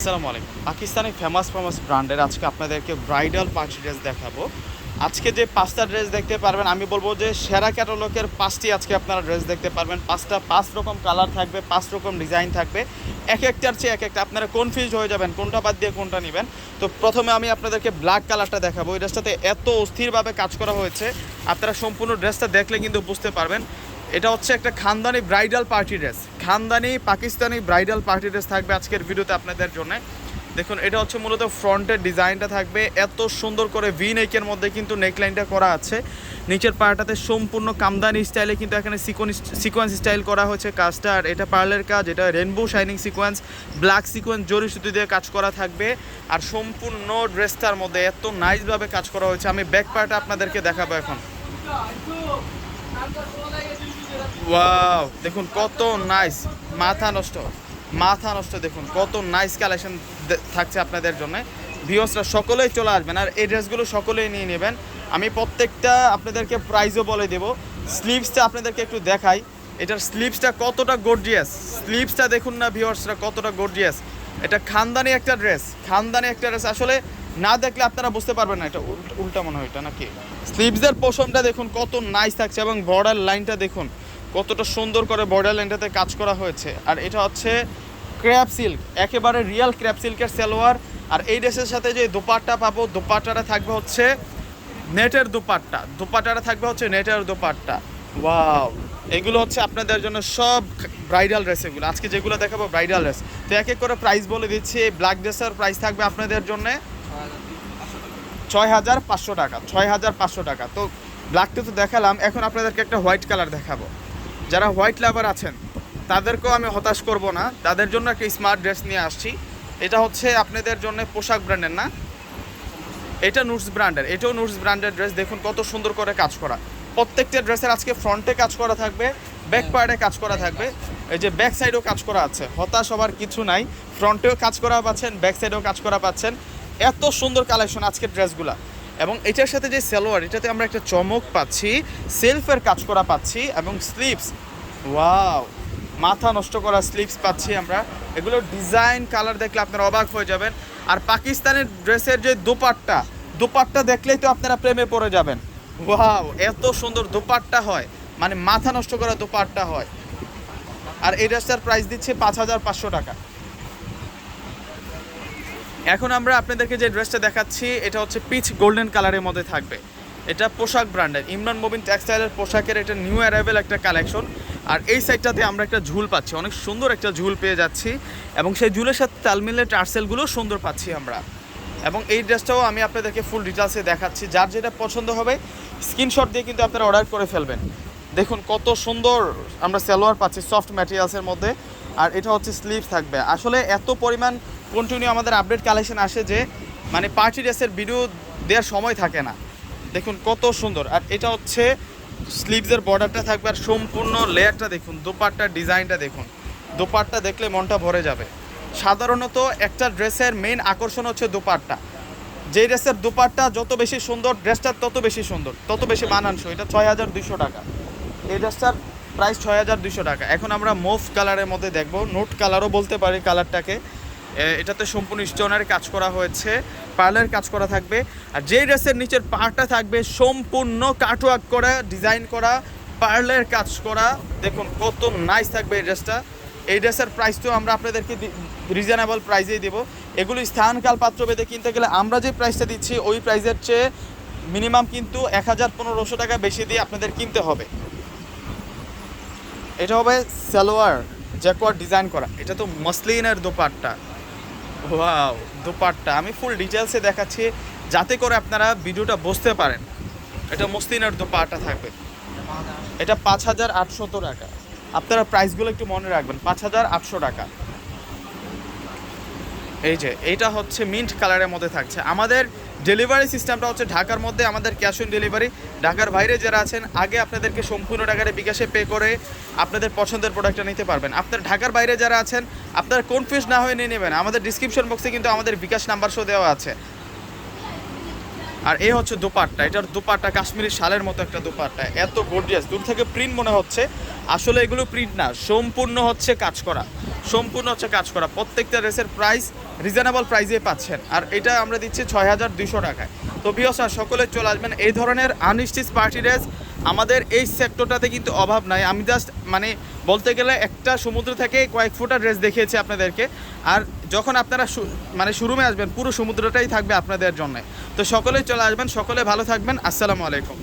আসসালামু আলাইকুম। Pakistani famous famous ব্র্যান্ডের আজকে আপনাদেরকে ব্রাইডাল পার্টি ড্রেস দেখাবো। আজকে যে পাঁচটা ড্রেস দেখতে পারবেন, আমি বলব যে সেরা ক্যাটালগের পাঁচটি আজকে আপনারা ড্রেস দেখতে পারবেন। পাঁচটা, পাঁচ রকম কালার থাকবে, পাঁচ রকম ডিজাইন থাকবে। এক একটার চেয়ে এক একটা আপনারা কনফিউজ হয়ে যাবেন, কোনটা বাদ দিয়ে কোনটা নেবেন। তো প্রথমে আমি আপনাদেরকে ব্ল্যাক কালারটা দেখাবো। এই ড্রেসটাতে এত অস্থিরভাবে কাজ করা হয়েছে। আপনারা সম্পূর্ণ ড্রেসটা দেখলে কিন্তু বুঝতে পারবেন। এটা হচ্ছে একটা খানদানি ব্রাইডাল পার্টি ড্রেস। খানদানি পাকিস্তানি ব্রাইডাল পার্টি ড্রেস থাকবে আজকের ভিডিওতে আপনাদের জন্য। দেখুন, এটা হচ্ছে মূলত ফ্রন্টের ডিজাইনটা থাকবে। এত সুন্দর করে ভি নেকের মধ্যে কিন্তু নেকলাইনটা করা আছে। নিচের পাড়টাতে সম্পূর্ণ কামদানি স্টাইলে কিন্তু এখানে সিকোয়েন্স সিকোয়েন্স স্টাইল করা হয়েছে কাজটা। আর এটা পার্লের কাজ, এটা rainbow shining sequence, black sequence জরি সুতি দিয়ে কাজ করা থাকবে। আর সম্পূর্ণ ড্রেসটার মধ্যে এত নাইসভাবে কাজ করা হয়েছে। আমি ব্যাক পার্টটা আপনাদেরকে দেখাবো এখন। ওয়াও দেখুন, কত নাইস মাথা নষ্ট মাথা নষ্ট দেখুন, কত নাইস কালেকশন থাকছে আপনাদের জন্য। ভিওসরা সকলেই চলে আসবেন, আর এই ড্রেসগুলো সকলেই নিয়ে নেবেন। আমি প্রত্যেকটা আপনাদেরকে প্রাইজও বলে দেব। স্লিভসটা আপনাদেরকে একটু দেখাই। এটার স্লিভসটা কতটা গর্জিয়াস স্লিভসটা দেখুন না ভিওর্সরা কতটা গর্জিয়াস এটা খানদানি একটা ড্রেস খানদানি একটা ড্রেস আসলে না দেখলে আপনারা বুঝতে পারবেন না, এটা উল্টা- মনে হয়, এটা নাকি? স্লিভসের পোষণটা দেখুন, কত নাইস থাকছে এবং বর্ডার লাইনটা দেখুন, কতটা সুন্দর করে বর্ডার লাইনটাতে কাজ করা হয়েছে। আর এটা হচ্ছে ক্র্যাপ সিল্ক একেবারে রিয়েল ক্র্যাপ সিল্কের সালোয়ার। আর এই ড্রেসের সাথে যে দোপাট্টা পাবো, দোপাট্টাটা থাকবে হচ্ছে নেটের দোপাট্টা, দোপাট্টাটা থাকবে হচ্ছে নেটের দোপাট্টা। ওয়াও এগুলো হচ্ছে আপনাদের জন্য সব ব্রাইডাল ড্রেস এগুলো। আজকে যেগুলো দেখাবো ব্রাইডাল ড্রেস তো এক এক করে প্রাইস বলে দিচ্ছি ব্ল্যাক ড্রেসের প্রাইস থাকবে আপনাদের জন্য ছয় হাজার পাঁচশো টাকা ছয় হাজার পাঁচশো টাকা। তো ব্ল্যাকটা তো দেখালাম এখন আপনাদেরকে একটা হোয়াইট কালার দেখাবো। যারা হোয়াইট লাভার আছেন তাদেরকেও আমি হতাশ করব না। তাদের জন্য একটা স্মার্ট ড্রেস নিয়ে আসছি। এটা হচ্ছে আপনাদের জন্য পোশাক ব্র্যান্ডের না? এটা নুটস ব্র্যান্ডের এটাও নুটস ব্র্যান্ডের ড্রেস দেখুন কত সুন্দর করে কাজ করা। প্রত্যেকটা ড্রেসের আজকে ফ্রন্টে কাজ করা থাকবে ব্যাক পার্টে কাজ করা থাকবে। এই যে ব্যাক সাইডেও কাজ করা আছে। হতাশ হবার কিছু নাই। ফ্রন্টেও কাজ করা পাচ্ছেন ব্যাক সাইডেও কাজ করা পাচ্ছেন। এত সুন্দর কালেকশন আজকের ড্রেসগুলা। এবং এটার সাথে যে সালোয়ার, এটাতে আমরা একটা চমক পাচ্ছি, সেলফের কাজ করা পাচ্ছি, এবং স্লিপস ওয়াও মাথা নষ্ট করা স্লিপস পাচ্ছি আমরা। এগুলো ডিজাইন কালার দেখলে আপনারা অবাক হয়ে যাবেন। আর পাকিস্তানের ড্রেসের যে দোপাট্টা দোপাট্টা দেখলেই তো আপনারা প্রেমে পড়ে যাবেন। ওয়াও এত সুন্দর দোপাট্টা হয়। মানে মাথা নষ্ট করা দোপাট্টা হয়। আর এই ড্রেসটার প্রাইস দিচ্ছে পাঁচ হাজার পাঁচশো টাকা। এখন আমরা আপনাদেরকে যে ড্রেসটা দেখাচ্ছি, এটা হচ্ছে পিচ গোল্ডেন কালারের মধ্যে থাকবে। এটা পোশাক ব্র্যান্ডের, ইমরান মোবিন টেক্সটাইলের পোশাকের এটা নিউ অ্যারাইভেল একটা কালেকশন আর এই সাইডটাতে আমরা একটা ঝুল পাচ্ছি, অনেক সুন্দর একটা ঝুল পেয়ে যাচ্ছি। এবং সেই ঝুলের সাথে তাল মিলে টার্সেলগুলো সুন্দর পাচ্ছি আমরা। এবং এই ড্রেসটাও আমি আপনাদেরকে ফুল ডিটেলসে দেখাচ্ছি। যার যেটা পছন্দ হবে স্ক্রিনশট দিয়ে কিন্তু আপনারা অর্ডার করে ফেলবেন। দেখুন কত সুন্দর আমরা সালোয়ার পাচ্ছি সফট ম্যাটেরিয়ালসের মধ্যে। আর এটা হচ্ছে স্লিভ থাকবে। আসলে এত পরিমাণ কন্টিনিউ আমাদের আপডেট কালেকশন আসে যে মানে পার্টি ড্রেসের ভিডিও দেওয়ার সময় থাকে না। দেখুন কত সুন্দর। আর এটা হচ্ছে স্লিভসের বর্ডারটা থাকবে আর সম্পূর্ণ লেয়ারটা দেখুন দোপাট্টার ডিজাইনটা দেখুন। দোপাট্টা দেখলে মনটা ভরে যাবে। সাধারণত একটা ড্রেসের মেইন আকর্ষণ হচ্ছে দোপাট্টা। যে ড্রেসের দোপাট্টা যত বেশি সুন্দর ড্রেসটা তত বেশি সুন্দর, তত বেশি মানানসই। এটা ছয় হাজার দুইশো টাকা। এই ড্রেসটার প্রাইস ছয় হাজার দুইশো টাকা। এখন আমরা মুভ কালারের মধ্যে দেখব। নোট কালারও বলতে পারি কালারটাকে এটাতে সম্পূর্ণ স্টোনের কাজ করা হয়েছে, পার্লের কাজ করা থাকবে, আর যেই ড্রেসের নিচের পার্টটা থাকবে, সম্পূর্ণ কাটওয়ার্ক করা, ডিজাইন করা, পার্লের কাজ করা, দেখুন কত নাইস থাকবে এই ড্রেসটা। এই ড্রেসের প্রাইস তো আমরা আপনাদেরকে রিজনেবল প্রাইসেই দেবো। এগুলো স্থানকাল পাত্র বেঁধে কিনতে গেলে আমরা যে প্রাইসটা দিচ্ছি, ওই প্রাইসের চেয়ে মিনিমাম কিন্তু এক হাজার পনেরোশো টাকা বেশি দিয়ে আপনাদের কিনতে হবে। এটা হবে সালোয়ার জ্যাকোয়ার ডিজাইন করা। এটা তো মসলিনের দোপাট্টা। ওয়াও দোপাট্টা। আমি ফুল ডিটেলসে দেখাচ্ছি, যাতে করে আপনারা ভিডিওটা বুঝতে পারেন। এটা মসলিনের দুপাট্টা থাকবে। এটা পাঁচ হাজার আটশত টাকা। আপনারা প্রাইসগুলো একটু মনে রাখবেন, পাঁচ হাজার আটশো টাকা। এই যে, এইটা হচ্ছে মিন্ট কালারের মধ্যে থাকছে। আমাদের ডেলিভারি সিস্টেমটা হচ্ছে ঢাকার মধ্যে, আমাদের ক্যাশ অন ডেলিভারি। ঢাকার বাইরে যারা আছেন, আগে আপনাদেরকে সম্পূর্ণ টাকারে বিকাশে পে করে আপনাদের পছন্দের প্রোডাক্টটা নিতে পারবেন। আপনার ঢাকার বাইরে যারা আছেন, আপনার কনফিউজ না হয়ে নিয়ে নেবেন। আমাদের ডিসক্রিপশন বক্সে কিন্তু আমাদের বিকাশ নাম্বার শো দেওয়া আছে। আর এই হচ্ছে দোপাট্টা। এটার দোপাট্টা কাশ্মীরি শালের মতো একটা দোপাট্টা। এত গর্জিয়াস দূর থেকে প্রিন্ট মনে হচ্ছে। আসলে এগুলো প্রিন্ট না, সম্পূর্ণ হচ্ছে কাজ করা। সম্পূর্ণ হচ্ছে কাজ করা। প্রত্যেকটা ড্রেসের প্রাইস রিজনেবল প্রাইসে পাচ্ছেন। আর এটা আমরা দিচ্ছি ছয় হাজার দুশো টাকায়। তো বিয়সা সকলে চলে আসবেন। এই ধরনের আনস্টিচ পার্টি ড্রেস আমাদের এই সেক্টরটাতে কিন্তু অভাব নাই। আমি জাস্ট মানে বলতে গেলে একটা সমুদ্র থেকে কয়েক ফুটা ড্রেস দেখিয়েছি আপনাদেরকে। আর যখন আপনারা মানে শুরুমে আসবেন, পুরো সমুদ্রটাই থাকবে আপনাদের জন্য। তো সকলেই চলে আসবেন, সকলে ভালো থাকবেন। আসসালামু আলাইকুম।